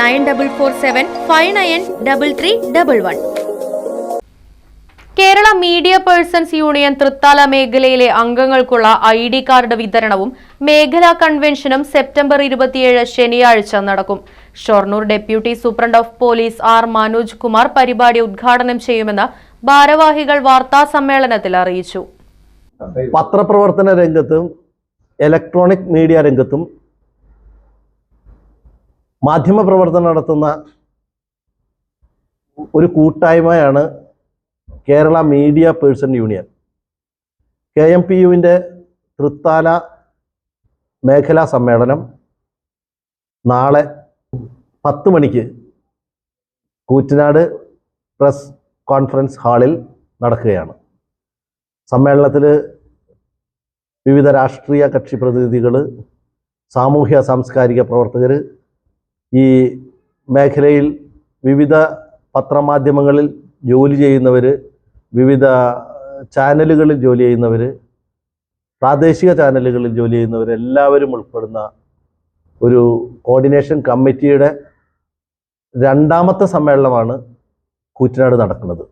nine double four seven five nine double three double one. Kerala media persons union Thrithala മേഖലയിലെ അംഗങ്ങൾക്കുള്ള I D card വിതരണവും മേഖലാ കൺവെൻഷനും September ഇരുപത്തിയേഴ് ശനിയാഴ്ച നടക്കും. Shoranur deputy superintendent of police R Manoj Kumar പരിപാടി ഉദ്ഘാടനം ചെയ്യുമെന്ന് ഭാരവാഹികൾ വാർത്താ സമ്മേളനത്തിൽ അറിയിച്ചു. പത്രപ്രവർത്തന രംഗത്തും ഇലക്ട്രോണിക് മീഡിയ രംഗത്തും മാധ്യമപ്രവർത്തനം നടത്തുന്ന ഒരു കൂട്ടായ്മയാണ് Kerala media person union. K M P യുവിന്റെ Thrithala മേഖലാ സമ്മേളനം നാളെ പത്ത് മണിക്ക് കൂറ്റനാട് പ്രസ് കോൺഫറൻസ് ഹാളിൽ നടക്കുകയാണ്. സമ്മേളനത്തിൽ വിവിധ രാഷ്ട്രീയ കക്ഷി പ്രതിനിധികൾ സാമൂഹ്യ സാംസ്കാരിക പ്രവർത്തകർ ഈ മേഖലയിൽ വിവിധ പത്രമാധ്യമങ്ങളിൽ ജോലി ചെയ്യുന്നവർ വിവിധ ചാനലുകളിൽ ജോലി ചെയ്യുന്നവർ പ്രാദേശിക ചാനലുകളിൽ ജോലി ചെയ്യുന്നവർ എല്ലാവരും ഉൾപ്പെടുന്ന ഒരു കോർഡിനേഷൻ കമ്മിറ്റിയുടെ രണ്ടാമത്തെ സമ്മേളനമാണ് കൂറ്റനാട് നടക്കുന്നത്.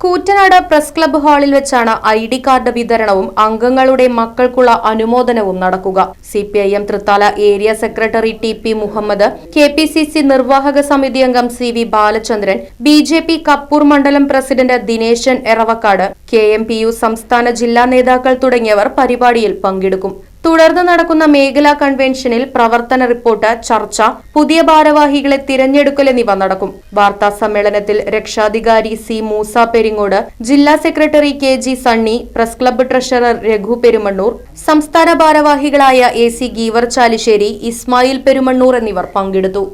കൂറ്റനാട് പ്രസ് ക്ലബ് ഹാളിൽ വെച്ചാണ് ഐ ഡി കാർഡ് വിതരണവും അംഗങ്ങളുടെ മക്കൾക്കുള്ള അനുമോദനവും നടക്കുക. C P I M Thrithala area secretary T P Muhammad K P C C നിർവാഹക സമിതി അംഗം C V Balachandran B J P Kappur മണ്ഡലം president Dineshan Eravakkad K M P U സംസ്ഥാന ജില്ലാ നേതാക്കൾ തുടങ്ങിയവർ പരിപാടിയിൽ പങ്കെടുക്കും. തുടർന്ന് നടക്കുന്ന മേഖലാ കൺവെൻഷനിൽ പ്രവർത്തന റിപ്പോർട്ട് ചർച്ച പുതിയ ഭാരവാഹികളെ തിരഞ്ഞെടുക്കൽ എന്നിവ നടക്കും. വാർത്താ സമ്മേളനത്തിൽ രക്ഷാധികാരി സി മൂസ പെരിങ്ങോട് ജില്ലാ secretary K G Sunny press club treasurer Raghu Perumannur സംസ്ഥാന ഭാരവാഹികളായ എ സി ഗീവർ ചാലിശ്ശേരി ഇസ്മായിൽ പെരുമണ്ണൂർ എന്നിവർ പങ്കെടുത്തു.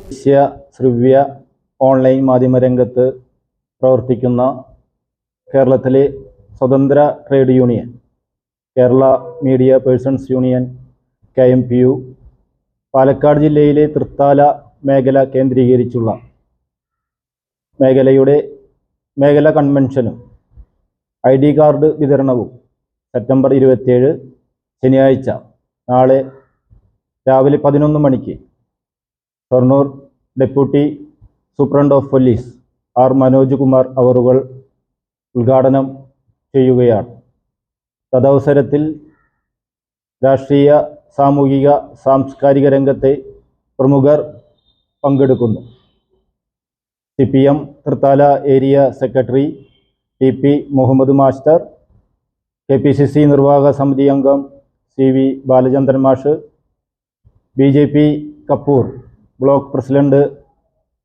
ശ്രവ്യ ഓൺലൈൻ മാധ്യമരംഗത്ത് പ്രവർത്തിക്കുന്ന കേരളത്തിലെ സ്വതന്ത്ര trade union Kerala media persons union K M P U Palakkad ജില്ലയിലെ തൃത്താല മേഖല കേന്ദ്രീകരിച്ചുള്ള മേഖലയുടെ മേഖല കൺവെൻഷനും ഐ ഡി കാർഡ് വിതരണവും സെപ്റ്റംബർ ഇരുപത്തിയേഴ് ശനിയാഴ്ച നാളെ രാവിലെ പതിനൊന്ന് മണിക്ക് Shoranur deputy superintendent of police R Manoj Kumar അവറുകൾ ഉദ്ഘാടനം ചെയ്യുകയാണ്. തദവസരത്തിൽ രാഷ്ട്രീയ സാമൂഹിക സാംസ്കാരിക രംഗത്തെ പ്രമുഖർ പങ്കെടുക്കുന്നു. C P M Thrithala area secretary T P Muhammad master K P C C നിർവാഹക സമിതി അംഗം സി വി ബാലചന്ദ്രൻ മാഷ് B J P Kappur block president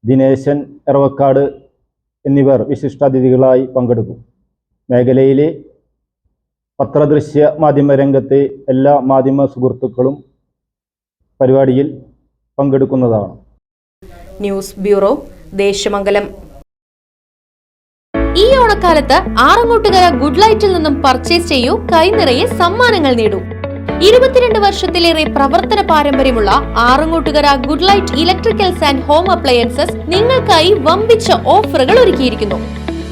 Dineshan Eravakkad എന്നിവർ വിശിഷ്ടാതിഥികളായി പങ്കെടുക്കും. മേഖലയിലെ പത്രദൃശ്യ മാധ്യമ രംഗത്തെ എല്ലാ മാധ്യമ സുഹൃത്തുക്കളും പരിപാടിയിൽ പങ്കെടുക്കുന്നതാണ്. News bureau Desamangalam. ഈ ഓണക്കാലത്ത് ആറങ്ങോട്ടുകര ഗുഡ് ലൈറ്റിൽ നിന്നും പർച്ചേസ് ചെയ്യൂ കൈനിറയെ സമ്മാനങ്ങൾ നേടൂ. ഇരുപത്തിരണ്ട് വർഷത്തിലേറെ പ്രവർത്തന പാരമ്പര്യമുള്ള Arangottukara good light electricals and home appliances നിങ്ങൾക്കായി വമ്പിച്ച ഓഫറുകൾ ഒരുക്കിയിരിക്കുന്നു.